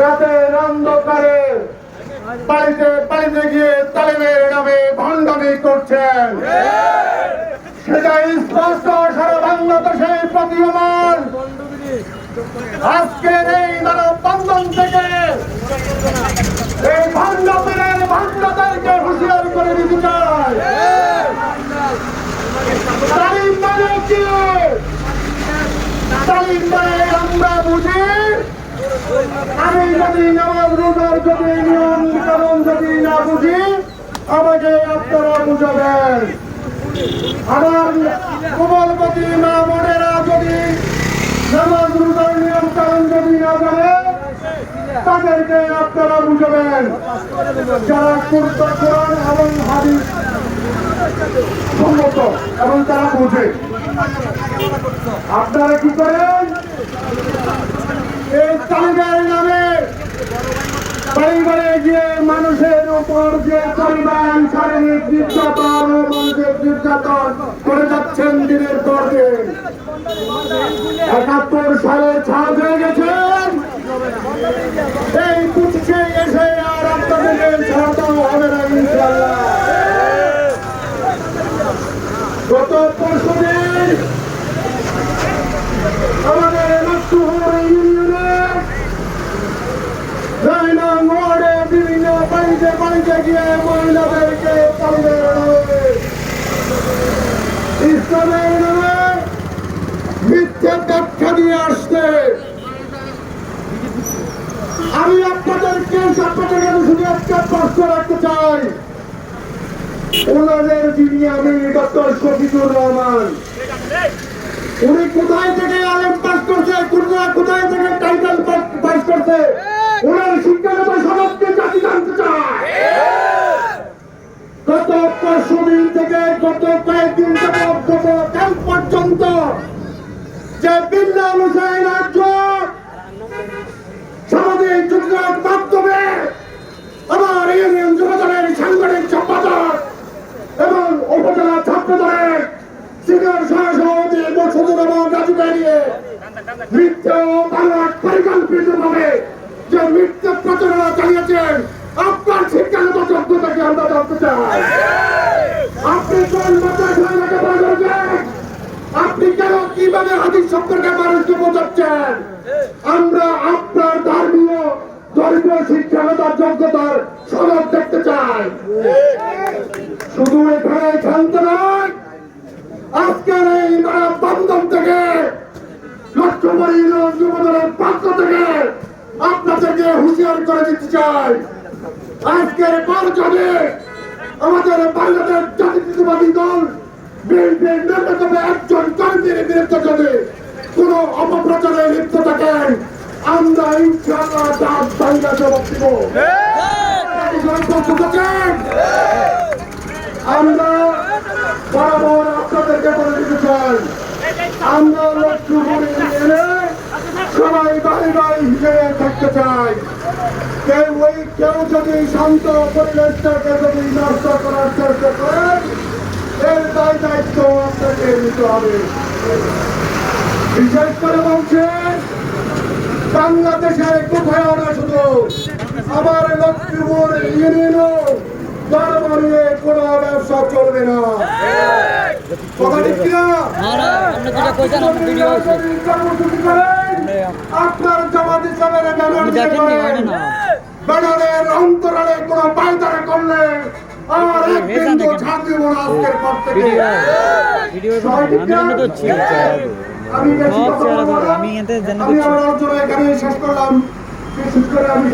রাতের অন্ধকারে বাড়িতে বাড়িতে গিয়ে তালিমের নামে ভণ্ডামি করছেন। সেটা স্পষ্ট, সারা বাংলাদেশে প্রতীয়মান। আজকের এই মানব বন্ধন থেকে এই ভণ্ডপীরের ভণ্ডতারকে হুঁশিয়ার করে দিতে চাই তালিম মানে কি তালিম মানে আমরা বুঝি আমি যদি নামাজ রোজার যদি নিয়ম কারণ যদি না বুঝি, আমাকে আপনারা বুঝাবেন। আমার কোমলপতি মা বোনেরা যদি নামাজ রোজার নিয়ম কারণ যদি না জানে, তাদেরকে আপনারা বুঝাবেন। যারা কুর্তা কোরআন এবং হাদিস সম্মত এবং তারা বুঝে। আপনারা কি করেন? এই তালিকার নামে বাড়ি মানুষের উপর যে পরিমাণ শারীরিক নির্যাতন ও মানসিক নির্যাতন সালে ছাড় হয়ে গেছে এসে আর আপনাদেরকে ছাড়াতেও হবে না ইনশাল্লাহ গত পরশু দিন আমাদের লক্ষ্মীপুর ইউনিয়নে রায়না মোড়ে বিভিন্ন বাড়িতে গিয়ে মহিলাদেরকে তালিমের নামে ইসলামের নামে মিথ্যে ব্যাখ্যা দিয়ে আসছে আমি আপনাদেরকে আপনাদের শুধু একটা প্রশ্ন রাখতে চাই ওনাদের যিনি আমি ডক্টর শফিকুর রহমান উনি কোথায় থেকে আলেম পাস করছে কোথায় থেকে টাইটেল পাস করছে ওনার শিক্ষাগত সমাজকে জানতে চায় গত পরশু দিন থেকে গত কয়েকদিন থেকে কাল পর্যন্ত যে বিল্লা অনুসারী রাজ্য সামাজিক মাধ্যমে আমার ইউনিয়ন যুবদলের সাংগঠনিক সম্পাদক এবং উপজেলা ছাত্র দলের সিনিয়র সহসভাপতি মসুদুর রহমান রাজুকে নিয়ে মিথ্যা ও বাংলা পরিকল্পিত ভাবে যে প্রচারণা চালিয়েছেন, আপনার শিক্ষাগত যোগ্যতাকে আমরা জানতে চাই আপনি কোন মাদ্রাসায় লেখাপড়া করেছেন আপনি কেন কীভাবে হাদিস সম্পর্কে মানুষকে বোঝাচ্ছেন। আমরা আপনার ধর্মীয় ধর্মীয় শিক্ষাগত যোগ্যতার সনদ দেখতে চাই। শুধু এখানে শান্ত নয়, আজকের এই বন্ধন থেকে লক্ষ্যমণি যুবদলের পক্ষ থেকে আপনাদেরকে হুঁশিয়ার করে দিতে চাই। আজকের পর যদি আমাদের বাংলাদেশ জাতীয়তাবাদী দল, বিএনপির ন্যূনতম একজন কর্মীর বিরুদ্ধে যদি কোন অপপ্রচারে লিপ্ত থাকেন আমরা ইনশাআল্লাহ তার বাংলা জবাব দিব। আমরা বরাবর আপনাদেরকে বলে দিতে চাই আমরা লক্ষ্মীপুর ইউনিয়নে সবাই বাড়ি বাড়ি হিসেবে থাকতে চাই। কেউ ওই কেউ যদি শান্ত পরিবেশটাকে যদি নষ্ট করার চেষ্টা করেন এর দায় দায়িত্ব আপনাকে নিতে হবে। বিশেষ করে বলছেন বাংলাদেশে কোথায় না শুধু আমার লক্ষ্মীপুর ইউনিয়নও কোনো ব্যবসা চলবে না? আমরা আমরা আপনার জামাত ইসলামের ব্যানার। হয়। ব্যানারের অন্তরালে কোনো পায়তারা করলে আর এক মেয়েটা বিন্দু আজকের পর থেকে আমি এখানে শেষ করলাম। বিশেষ করে আমি